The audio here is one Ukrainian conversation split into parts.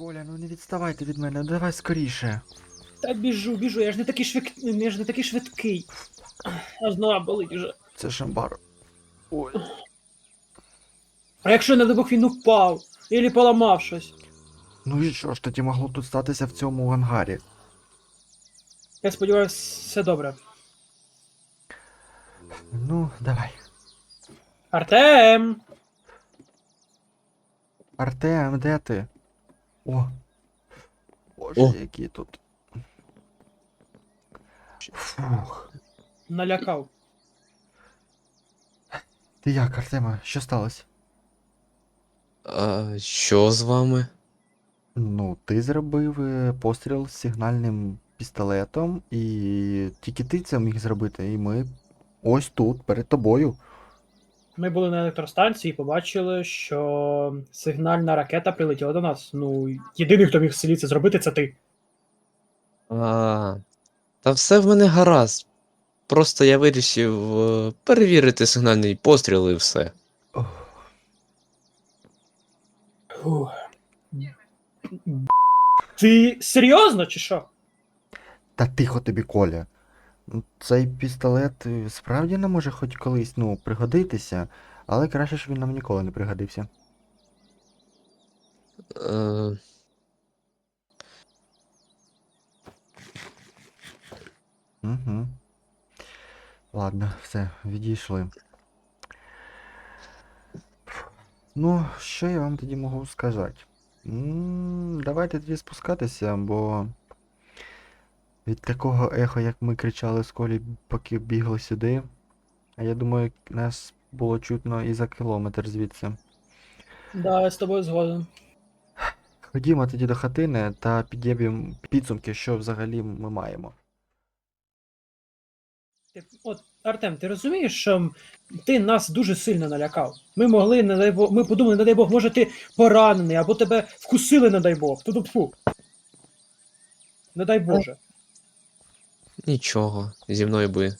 Коля, ну не відставайте від мене, давай скоріше. Та біжу, біжу, я ж не такий швид... я ж не такий швидкий. Аж нога болить вже. Це шамбар. Ой. А якщо не Бог він упав, Ілі поламав щось. Ну і що ж тоді могло тут статися в цьому ангарі? Я сподіваюся, все добре. Ну, давай. Артем! Артем, де ти? О. Боже, О. які тут. Фух. Налякав. Ти як, Артема, що сталося? А що з вами? Ну, ти зробив е, постріл з сигнальним пістолетом, і тільки ти це міг зробити, і ми ось тут, перед тобою. Ми були на електростанції і побачили, що сигнальна ракета прилетіла до нас. Ну, єдиний, хто міг в селі це зробити, це ти. А, та все в мене гаразд. Просто я вирішив е, перевірити сигнальний постріл і все. Фух. Ти серйозно чи що? Та тихо тобі, Коля. Цей пістолет е, справді не може хоч колись, ну, пригодитися, але краще, щоб він нам ніколи не пригодився. Е, Угу. Ладно, все, відійшли. Ну, що я вам тоді можу сказати? М, Давайте тоді спускатися, бо від такого ехо, як ми кричали з Колі, поки бігли сюди, а я думаю, нас було чутно і за кілометр звідси. Да, я з тобою згоден. Ходімо тоді до хатини та підіб'ємо підсумки, що взагалі ми маємо. От, Артем, ти розумієш, що ти нас дуже сильно налякав. Ми могли, не дай Бог, ми подумали, не дай Бог, може ти поранений, або тебе вкусили, не дай Бог. Тут фу. Не дай Боже. Нічого, зі мною би не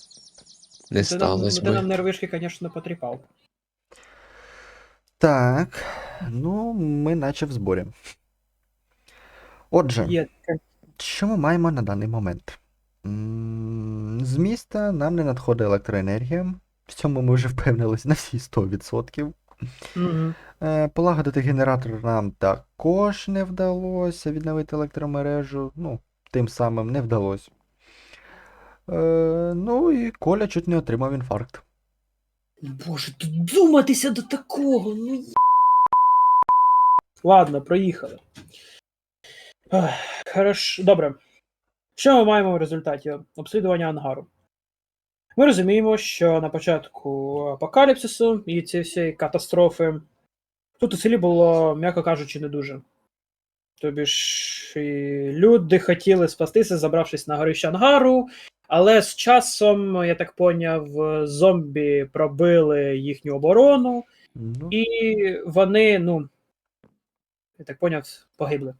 ти нам, сталося ти нам нервишки, звісно, потріпав. Так, ну, ми наче в зборі. Отже, Є що ми маємо на даний момент? З міста нам не надходить електроенергія. В цьому ми вже впевнились на всі 100%. Мгм. Е, Полагодити генератор нам також не вдалося відновити електромережу. Ну, тим самим не вдалося. Е, ну і Коля чуть не отримав інфаркт. Боже, додуматися до такого. Ну... є- Ладно, проїхали. Ах, Хорошо, добре. Що ми маємо в результаті обслідування ангару? Ми розуміємо, що на початку апокаліпсису і цієї всієї катастрофи тут у селі було, м'яко кажучи, не дуже. Тобі ж і люди хотіли спастися, забравшись на горище ангару, але з часом, я так поняв, зомбі пробили їхню оборону, Ну, і вони, ну, я так поняв, погибли.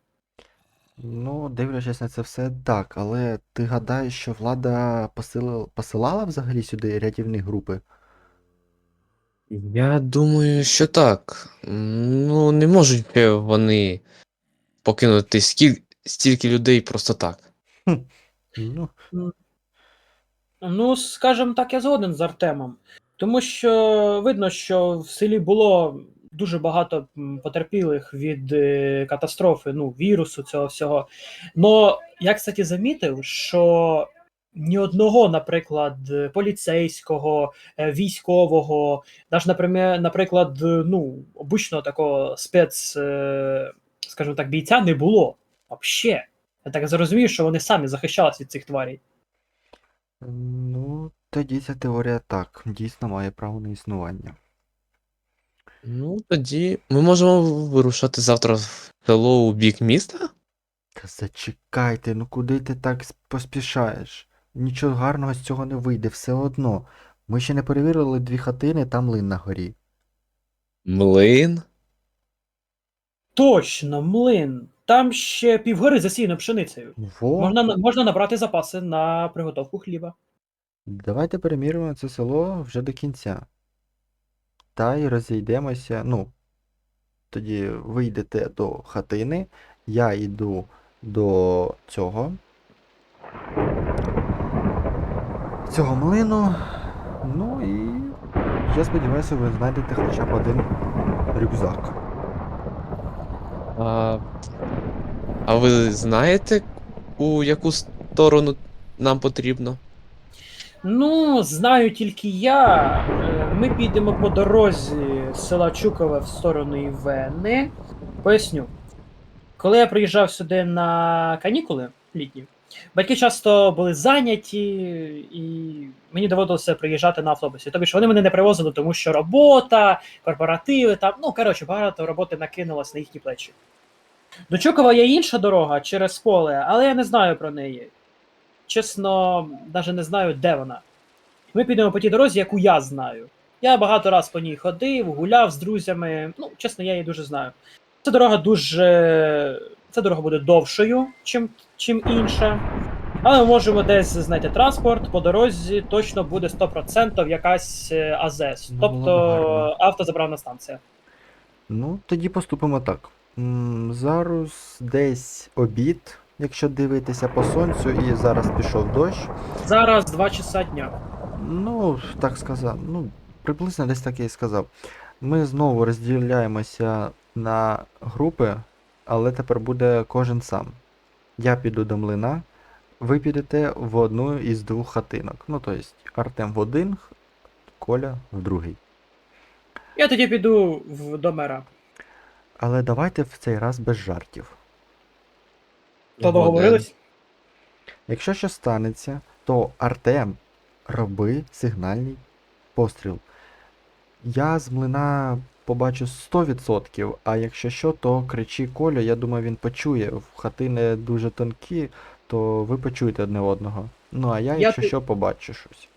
ну, дивлячись на це все так, але ти гадаєш, що влада посилила, посилала взагалі сюди рятівні групи? Я думаю, що так. Ну, не можуть вони покинути скіль... стільки людей просто так. Ну, Ну, скажімо так, я згоден з Артемом. Тому що видно, що в селі було дуже багато потерпілих від е, катастрофи, ну, вірусу цього всього. Но я, кстати, замітив, що ні одного, наприклад, поліцейського, е, військового, навіть, наприклад, ну, обичного такого спец, е, скажімо так, бійця не було. Вообще. Я так зрозумів, що вони самі захищалися від цих тварей. Ну, тоді ця теорія так, дійсно має право на існування. Ну, тоді ми можемо вирушати завтра в село у бік міста? Та зачекайте, ну куди ти так поспішаєш? Нічого гарного з цього не вийде, все одно. Ми ще не перевірили дві хатини, там млин на горі. Млин? Точно, млин. Там ще півгори засіяно пшеницею. Во, Можна, можна набрати запаси на приготовку хліба. давайте переміримо це село вже до кінця. Та й розійдемося, ну, тоді вийдете до хатини, я йду до цього. Цього млину. Ну і я сподіваюся, ви знайдете хоча б один рюкзак. А, а ви знаєте, у яку сторону нам потрібно? Ну, знаю тільки я. Е, Ми підемо по дорозі з села Чукове в сторону Івени. Поясню. Коли я приїжджав сюди на канікули літні, батьки часто були зайняті, і мені доводилося приїжджати на автобусі. Тобто вони мене не привозили, тому що робота, корпоративи там, ну коротше, багато роботи накинулось на їхні плечі. До Чукова є інша дорога через поле, але я не знаю про неї. Чесно, навіть не знаю, де вона. Ми підемо по тій дорозі, яку я знаю. Я багато раз по ній ходив, гуляв з друзями. Ну, чесно, я її дуже знаю. Ця дорога дуже. Ця дорога буде довшою, чим, чим інша. Але ми можемо десь знайти транспорт, по дорозі точно буде 100% якась е, АЗС, Ну, тобто гарно. автозаправна станція. Ну, тоді поступимо так. Зараз десь обід, якщо дивитися по сонцю, і зараз пішов дощ. Зараз 2 часа дня. Ну, так сказав. Ну, приблизно десь так я і сказав. Ми знову розділяємося на групи, але тепер буде кожен сам. Я піду до млина, ви підете в одну із двох хатинок. Ну, тобто, Артем в один, Коля в другий. Я тоді піду в, до мера. Але давайте в цей раз без жартів. То договорились? Якщо щось станеться, то Артем роби сигнальний постріл. Я з млина побачу 100%, а якщо що, то кричи Коля, я думаю, він почує. В хатини дуже тонкі, то ви почуєте одне одного. Ну а я, Я якщо ти- що, побачу щось.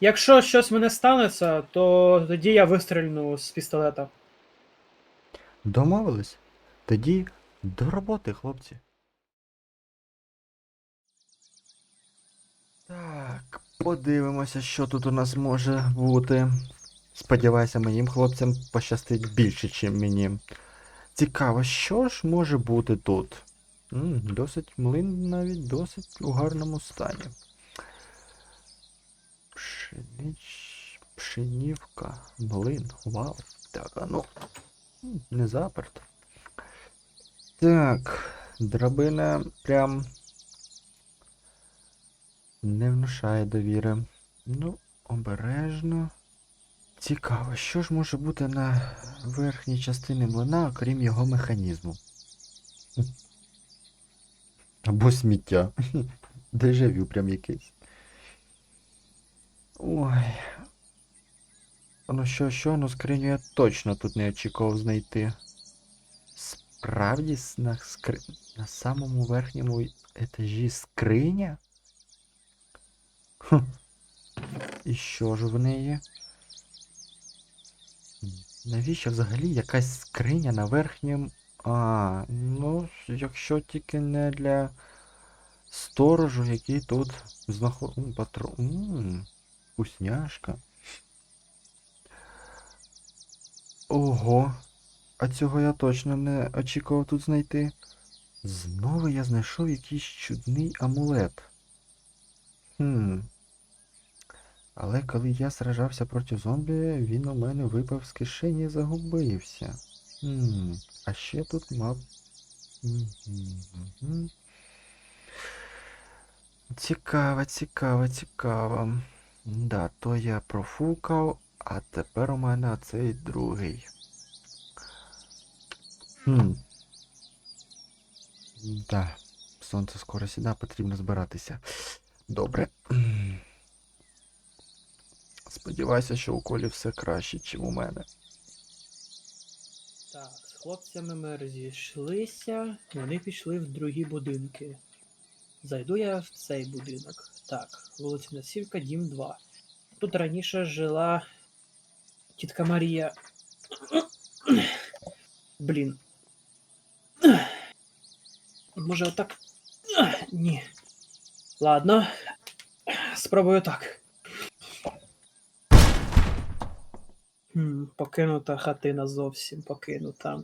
Якщо щось мене станеться, то тоді я вистрільну з пістолета. Домовились? Тоді до роботи, хлопці. Так, подивимося, що тут у нас може бути. Сподіваюся, моїм хлопцям пощастить більше, ніж мені. Цікаво, що ж може бути тут? досить млин навіть досить у гарному стані. Пшенич... Пшенівка, млин, вау. Так, а ну. Не заперто. Так, драбина прям не внушає довіри. Ну, обережно. Цікаво, що ж може бути на верхній частині млина, окрім його механізму? Або сміття. Дежавю прям якийсь. Ой. Ну що, що, ну скриню я точно тут не очікував знайти. Справді на, скри... на самому верхньому етажі скриня? Хм. І що ж в неї? Навіщо взагалі якась скриня на верхньому. А, ну, якщо тільки не для сторожу, який тут знаходить. Патро... Ммм, вкусняшка. Ого, а цього я точно не очікував тут знайти. Знову я знайшов якийсь чудний амулет. Хм. Але коли я сражався проти зомбі, він у мене випав з кишені і загубився. Хм. А ще тут мав. Цікаво, цікаво, цікаво. Да, то я профукав, а тепер у мене оцей другий. Хм. Да, сонце скоро сіда, потрібно збиратися. Добре. Сподіваюся, що у Колі все краще, ніж у мене. Так, з хлопцями ми розійшлися, вони пішли в другі будинки. Зайду я в цей будинок. Так, вулиця Насівка, дім 2. Тут раніше жила тітка Марія. Блін. Може отак. Ні. Ладно. Спробую так. Хм, покинута хатина зовсім покинута.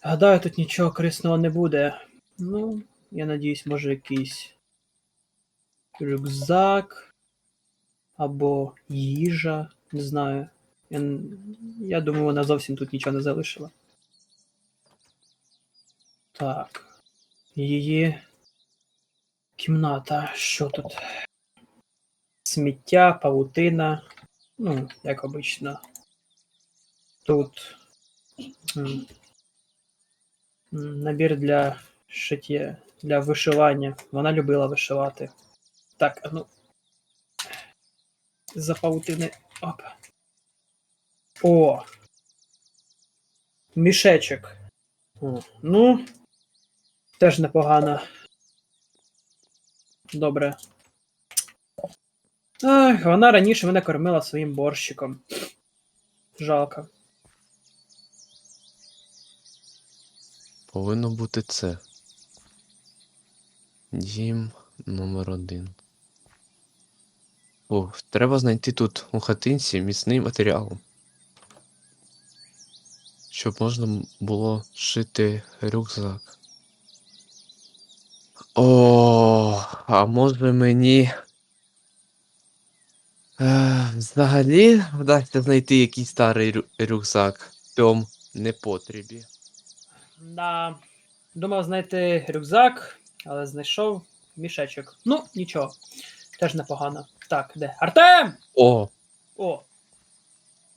Гадаю, тут нічого корисного не буде. Ну, я надіюсь, може якийсь рюкзак або їжа, не знаю. Я, я думаю, вона зовсім тут нічого не залишила. Так. Її кімната. Що тут? Сміття, павутина. Ну, як обично. Тут. Набір для шиття, для вишивання. Вона любила вишивати. Так, а ну. За павутини. Оп. О. Мішечок. Ну. Теж непогано. Добре. Ах, вона раніше мене кормила своїм борщиком. Жалко. Повинно бути це. Дім номер один. О, треба знайти тут у хатинці міцний матеріал. Щоб можна було шити рюкзак. О, а може мені. Е, взагалі вдасться знайти якийсь старий рю- рюкзак в цьому непотрібі. Да. Думав знайти рюкзак, але знайшов мішечок. Ну, нічого. Теж непогано. Так, де? Артем! О! О,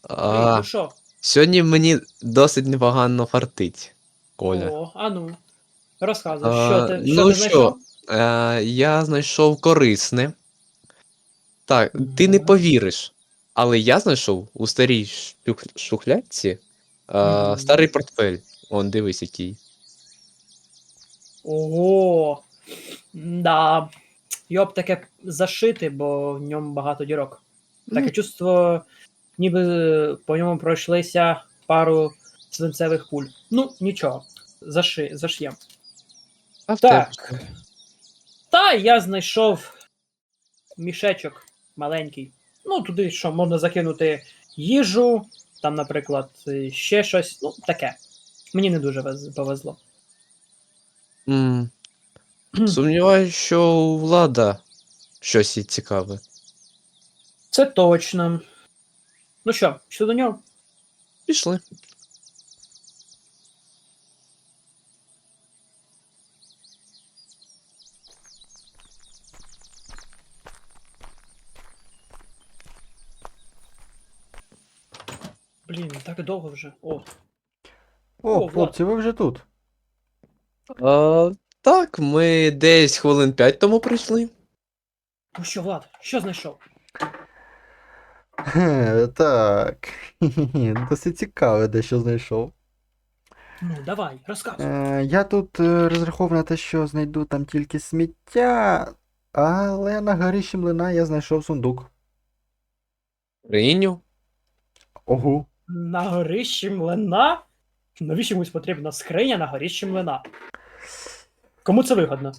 А, ну що? Сьогодні мені досить непогано фартить, Коля. О, а ну. Розказуй, що ти, що ну ти що? знайшов? Е, я знайшов корисне. Так, ти не Мгм. повіриш. Але я знайшов у старій шух- шухлядці е, Мгм. старий портфель. Он, дивись, який. Ого. Да. Його б таке зашити, бо в ньому багато дірок. Таке Ну. чувство, ніби по ньому пройшлися пару свинцевих пуль. Ну, нічого. Заши, заш'єм. А в Так. Та я знайшов мішечок маленький. Ну, туди що можна закинути їжу, там, наприклад, ще щось. Ну, таке. Мені не дуже повезло. М, Сумніваюся, що у влада щось є цікаве. Це точно. Ну що, що до нього? Пішли. Блін, так довго вже. О. О, О, Влад. хлопці, ви вже тут. А, так, ми десь хвилин 5 тому прийшли. Ну що, Влад, що знайшов? Так. Досить цікаве, дещо знайшов. Ну, давай, розказуй. Е, я тут е, розраховував на те, що знайду там тільки сміття, але на горищі млина я знайшов сундук. Прийню. Ого. На горищі млина? Навіщо комусь потрібна скриня на горищі млина? Кому це вигодно?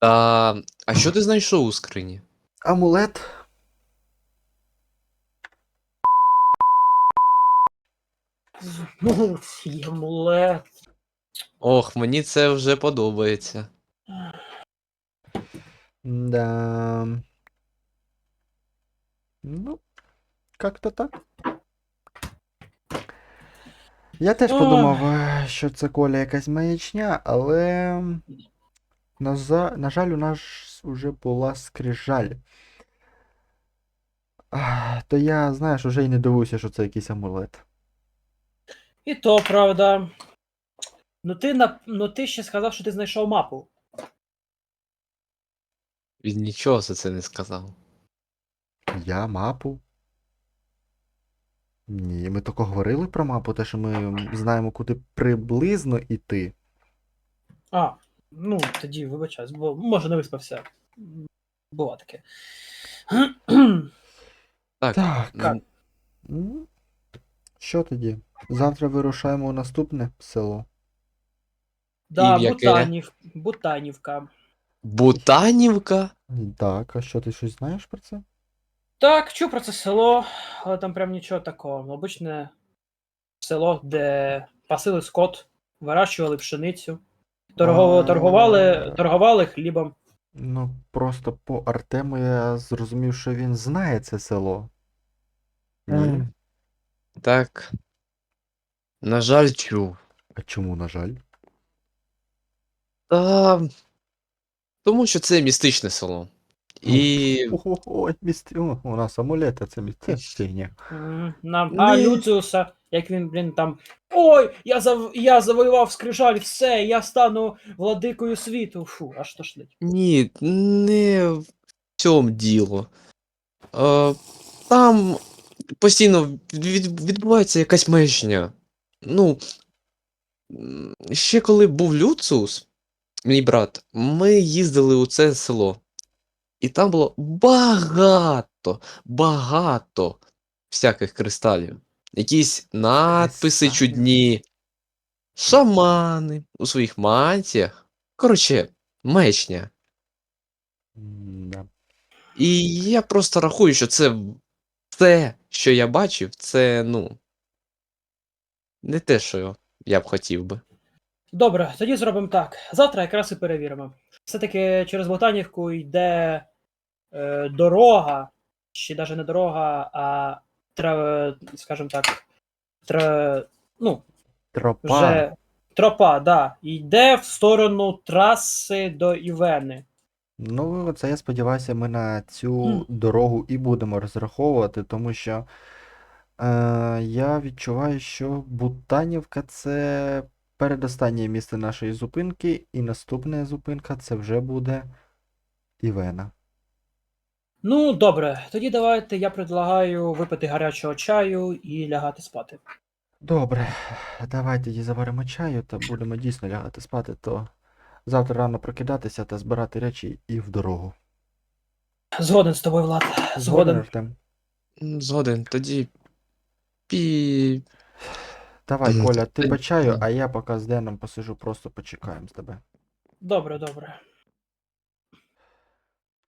А, а що ти знайшов у скрині? Амулет. Ну, амулет. Ох, мені це вже подобається. Да. Ну, как-то так. Я теж Ох. подумав, е, що це Коля якась маячня, але. На, за... на жаль, у нас вже була скрижаль. А, то я, знаєш, уже й не дивуюся, що це якийсь амулет. І то правда. Ну ти, на... ну ти ще сказав, що ти знайшов мапу. Він нічого за це не сказав. Я мапу? Ні, ми тільки говорили про мапу, те, що ми знаємо, куди приблизно йти. А, ну тоді вибачаюсь, бо може не виспався. Було таке. Так, Так. Ну, Що тоді? Завтра вирушаємо у наступне село. Да, в? Бутанів... Бутанівка. Бутанівка? Так, а що ти щось знаєш про це? Так, чув про це село, але там прям нічого такого. Обичне село, де пасили скот вирощували пшеницю, торгово, А. торгували, торгували хлібом. Ну, просто по Артему я зрозумів, що він знає це село. Ні? Ем, Так. На жаль, чув. А чому, на жаль? Та... Тому що це містичне село. І. Ой, місті. О, у нас амулети, це містичні. М, На, а Ні. Люциуса, як він, блін, там. Ой, я зав... я завоював скрижаль, все, я стану владикою світу. Фу, аж тошнить. Ні, не в цьому діло. Е, там постійно відбувається якась маячня. Ну. Ще коли був Люциус, мій брат, ми їздили у це село. І там було багато, багато всяких кристалів. Якісь надписи чудні, шамани у своїх мантіях. Коротше, маячня. М-да. І я просто рахую, що це все, що я бачив, це, ну. Не те, що я б хотів би. Добре, тоді зробимо так. Завтра якраз і перевіримо. Все-таки через Ботанівку йде е, дорога, чи навіть не дорога, а тра, скажімо так, тра, ну, Тропа. вже тропа, да, йде в сторону траси до Івени. Ну, це я сподіваюся, ми на цю Мгм. дорогу і будемо розраховувати, тому що е, я відчуваю, що Бутанівка це передостаннє місце нашої зупинки, і наступна зупинка це вже буде Івена. Ну, добре, тоді давайте я предлагаю випити гарячого чаю і лягати спати. Добре, давай тоді заваримо чаю та будемо дійсно лягати спати, то завтра рано прокидатися та збирати речі і в дорогу. Згоден з тобою, Влад. Згоден. Артем? Згоден, тоді. Пі. Давай, Коля, ти Та- по чаю, а я поки з Деном посижу, просто почекаємо з тебе. Добре, добре.